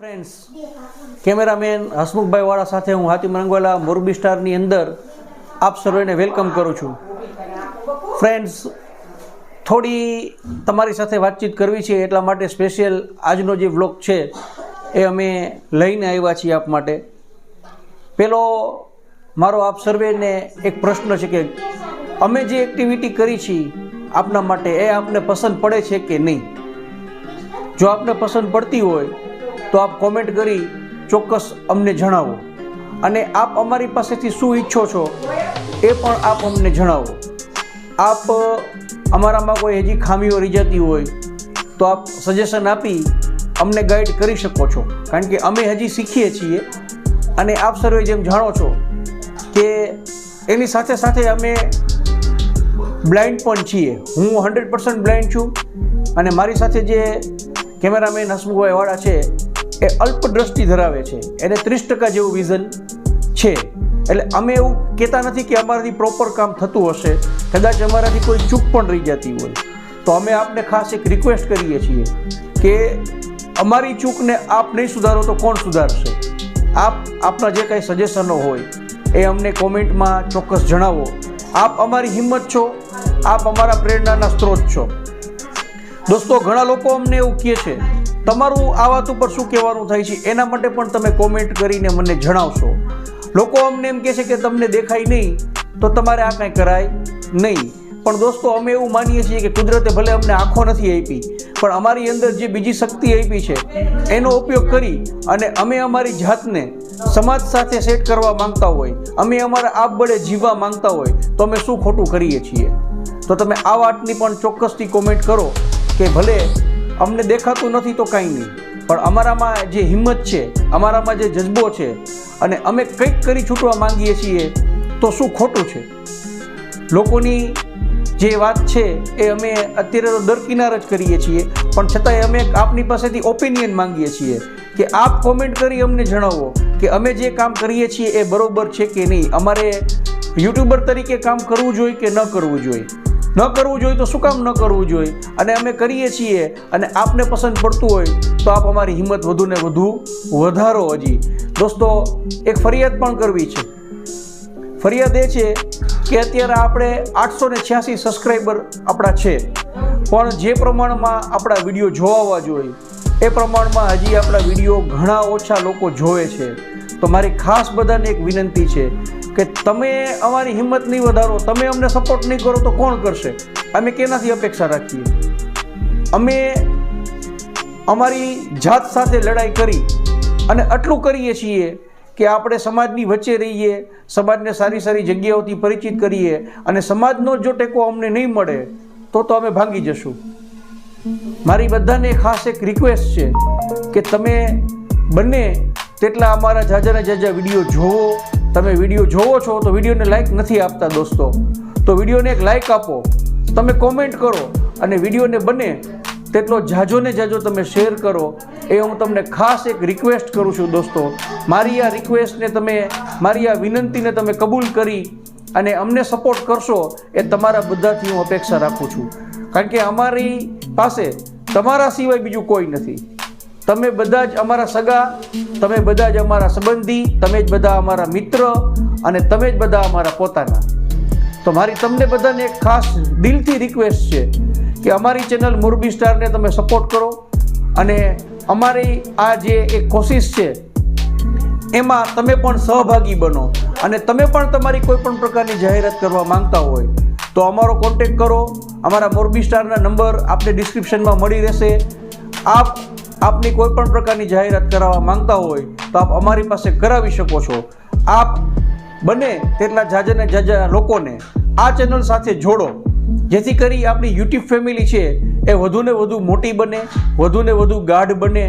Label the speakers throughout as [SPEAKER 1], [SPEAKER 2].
[SPEAKER 1] Friends cameraman Hasmukhbhai વાળા સાથે હું હાતિમ રંગવાલા મોરબી સ્ટારની અંદર આપ સર્વેને વેલકમ કરું છું. ફ્રેન્ડ્સ થોડી તમારી સાથે વાતચીત કરવી છે એટલા માટે સ્પેશિયલ આજનો જે વ્લોગ છે એ અમે લઈને આવ્યા છીએ આપ માટે. પેલો મારો આપ સર્વેને એક પ્રશ્ન છે કે અમે જે એક્ટિવિટી કરી છીએ આપના માટે એ આપને પસંદ પડે છે કે નહીં? જો આપને પસંદ પડતી હોય તો આપ કોમેન્ટ કરી ચોક્કસ અમને જણાવો. અને આપ અમારી પાસેથી શું ઈચ્છો છો એ પણ આપ અમને જણાવો. આપ અમારામાં કોઈ હજી ખામીઓ રહી જતી હોય તો આપ સજેશન આપી અમને ગાઈડ કરી શકો છો. કારણ કે અમે હજી શીખીએ છીએ અને આપ સર્વે જેમ જાણો છો કે એની સાથે સાથે અમે બ્લાઇન્ડ પણ છીએ. હું હંડ્રેડ પર્સન્ટ બ્લાઇન્ડ છું અને મારી સાથે જે કેમેરામેન હસમુખભાઈ વાળા છે એ અલ્પ દ્રષ્ટિ ધરાવે છે. એને ત્રીસ ટકા જેવું વિઝન છે. એટલે અમે એવું કહેતા નથી કે અમારાથી પ્રોપર કામ થતું હશે. કદાચ અમારાથી કોઈ ચૂક પણ રહી જતી હોય. તો અમે આપને ખાસ એક રિક્વેસ્ટ કરીએ છીએ કે અમારી ચૂકને આપ નહીં સુધારો તો કોણ સુધારશે? આપ આપના જે કાંઈ સજેશનો હોય એ અમને કોમેન્ટમાં ચોક્કસ જણાવો. આપ અમારી હિંમત છો. આપ અમારા પ્રેરણાના સ્ત્રોત છો. દોસ્તો, ઘણા લોકો અમને એવું કહે છે તમારું આ વાત ઉપર શું કહેવાનું થાય છે, એના માટે પણ તમે કોમેન્ટ કરીને મને જણાવશો. લોકો અમને એમ કહે છે કે તમને દેખાય નહીં, તો તમારે આ કાંઈ કરાય નહીં. પણ દોસ્તો, અમે એવું માનીએ છીએ કે કુદરતે ભલે અમને આંખો નથી આપી, પણ અમારી અંદર જે બીજી શક્તિ આપી છે, એનો ઉપયોગ કરી અને અમે અમારી જાતને સમાજ સાથે સેટ કરવા માંગતા હોય, અમે અમારા આપ બળે જીવવા માંગતા હોય, તો અમે શું ખોટું કરીએ છીએ? તો તમે આ વાતની પણ ચોક્કસથી કોમેન્ટ કરો કે ભલે અમને દેખાતું નથી તો કાંઈ નહીં. પણ અમારામાં જે હિંમત છે, અમારામાં જે જજ્બો છે, અને અમે કંઈક કરી છૂટવા માંગીએ છીએ, તો શું ખોટું છે? લોકોની જે વાત છે, એ અમે અત્યારે તો દરકિનાર જ કરીએ છીએ, પણ છતાંય અમે આપની પાસેથી ઓપિનિયન માંગીએ છીએ કે આપ કોમેન્ટ કરી અમને જણાવો કે અમે જે કામ કરીએ છીએ એ બરોબર છે કે નહીં? અમારે યુટ્યુબર તરીકે કામ કરવું જોઈએ કે ન કરવું જોઈએ? ન કરવું જોઈએ તો શું કામ ન કરવું જોઈએ? અને અમે કરીએ છીએ અને આપને પસંદ પડતું હોય તો આપ અમારી હિંમત વધુ ને વધુ વધારો હજી. દોસ્તો, એક ફરિયાદ પણ કરવી છે. ફરિયાદ એ છે કે અત્યારે આપણે આઠસો ને છ્યાસી સબસ્ક્રાઈબર આપણા છે. પણ જે પ્રમાણમાં આપણા વીડિયો જોવાવા જોઈએ, એ પ્રમાણમાં હજી આપણા વીડિયો ઘણા ઓછા લોકો જોવે છે. તો મારી ખાસ બધાને એક વિનંતી છે કે તમે અમારી હિંમત નહીં વધારો, તમે અમને સપોર્ટ નહીં કરો તો કોણ કરશે? અમે કેનાથી અપેક્ષા રાખીએ? અમે અમારી જાત સાથે લડાઈ કરી અને આટલું કરીએ છીએ કે આપણે સમાજની વચ્ચે રહીએ, સમાજને સારી સારી જગ્યાઓથી પરિચિત કરીએ અને સમાજનો જો ટેકો અમને નહીં મળે, તો તો અમે ભાંગી જશું. મારી બધાને ખાસ એક રિક્વેસ્ટ છે કે તમે બંને તેટલા અમારા જાજાને જાજા વીડિયો જોવો તમે વીડિયો જોવો છો તો વિડીયોને લાઈક નથી આપતા દોસ્તો. તો વિડીયોને એક લાઈક આપો. તમે કોમેન્ટ કરો અને વિડીયોને બને તેટલો જાજો ને જાજો તમે શેર કરો. એ હું તમને ખાસ એક રિક્વેસ્ટ કરું છું દોસ્તો. મારી આ રિક્વેસ્ટને તમે, મારી આ વિનંતીને તમે કબૂલ કરી અને અમને સપોર્ટ કરશો એ તમારા બધાથી હું અપેક્ષા રાખું છું. કારણ કે અમારી પાસે, તમારા સિવાય બીજું કોઈ નથી. તમે બધા જ અમારા સગા, તમે બધા જ અમારા સંબંધી, તમે જ બધા અમારા મિત્ર અને તમે જ બધા અમારા પોતાના. તો મારી તમને બધાને એક ખાસ દિલથી રિક્વેસ્ટ છે કે અમારી ચેનલ મોરબી સ્ટારને તમે સપોર્ટ કરો અને અમારી આ જે એક કોશિશ છે, એમાં તમે પણ સહભાગી બનો અને તમે પણ તમારી કોઈ પણ પ્રકારની જાહેરાત કરવા માંગતા હોય, તો અમારો કોન્ટેક કરો. અમારા મોરબી સ્ટારના નંબર આપને ડિસ્ક્રિપ્શનમાં મળી રહેશે. આપ આપની કોઈ પણ પ્રકારની જાહેરાત કરાવવા માંગતા હોય તો આપ અમારી પાસે કરાવી શકો છો. આપ બને તેટલા જાજાને જાજા લોકોને આ ચેનલ સાથે જોડો. જેથી કરી આપણી યુટ્યુબ ફેમિલી છે એ વધુને વધુ મોટી બને વધુને વધુ ગાઢ બને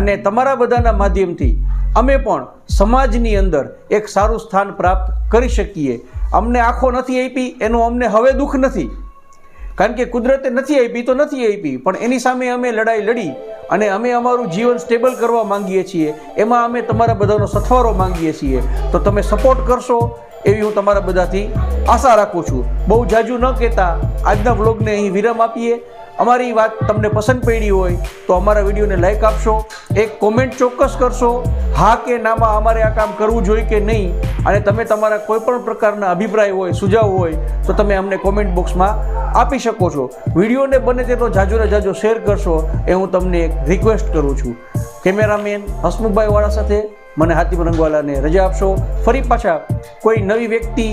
[SPEAKER 1] અને તમારા બધાના માધ્યમથી અમે પણ સમાજની અંદર એક સારું સ્થાન પ્રાપ્ત કરી શકીએ. અમને આંખો નથી આપી, એનું અમને હવે દુઃખ નથી. કારણ કે કુદરતે નથી આપી તો નથી આપી, પણ એની સામે અમે લડાઈ લડી અને અમે અમારું જીવન સ્ટેબલ કરવા માંગીએ છીએ. એમાં અમે તમારા બધાનો સથવારો માંગીએ છીએ. તો તમે સપોર્ટ કરશો એવી હું તમારા બધાથી આશા રાખું છું. બહુ જાજુ ન કહેતા. આજના વ્લોગને અહીં વિરામ આપીએ. અમારી વાત તમને પસંદ પડી હોય તો અમારા વિડીયોને લાઇક આપશો, એક કોમેન્ટ ચોક્કસ કરશો, હા કે નામાં અમારે આ કામ કરવું જોઈએ કે નહીં, અને તમે તમારા કોઈપણ પ્રકારના અભિપ્રાય હોય, સુઝાવ હોય, તો તમે અમને કોમેન્ટ બોક્સમાં આપી શકો છો. વિડીયોને બને તેટલો જાજો ને જાજો શેર કરશો એ હું તમને એક રિક્વેસ્ટ કરું છું. કેમેરામેન હસમુખભાઈ વાળા સાથે મને હાથીમ રંગવાલાને રજા આપશો. ફરી પાછા કોઈ નવી વ્યક્તિ,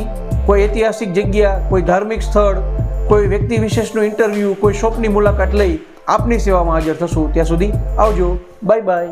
[SPEAKER 1] કોઈ ઐતિહાસિક જગ્યા, કોઈ ધાર્મિક સ્થળ કોઈ વ્યક્તિ વિશેષનું ઇન્ટરવ્યૂ કોઈ શોપની મુલાકાત લઈ આપની સેવામાં હાજર થશું. ત્યાં સુધી આવજો. Bye bye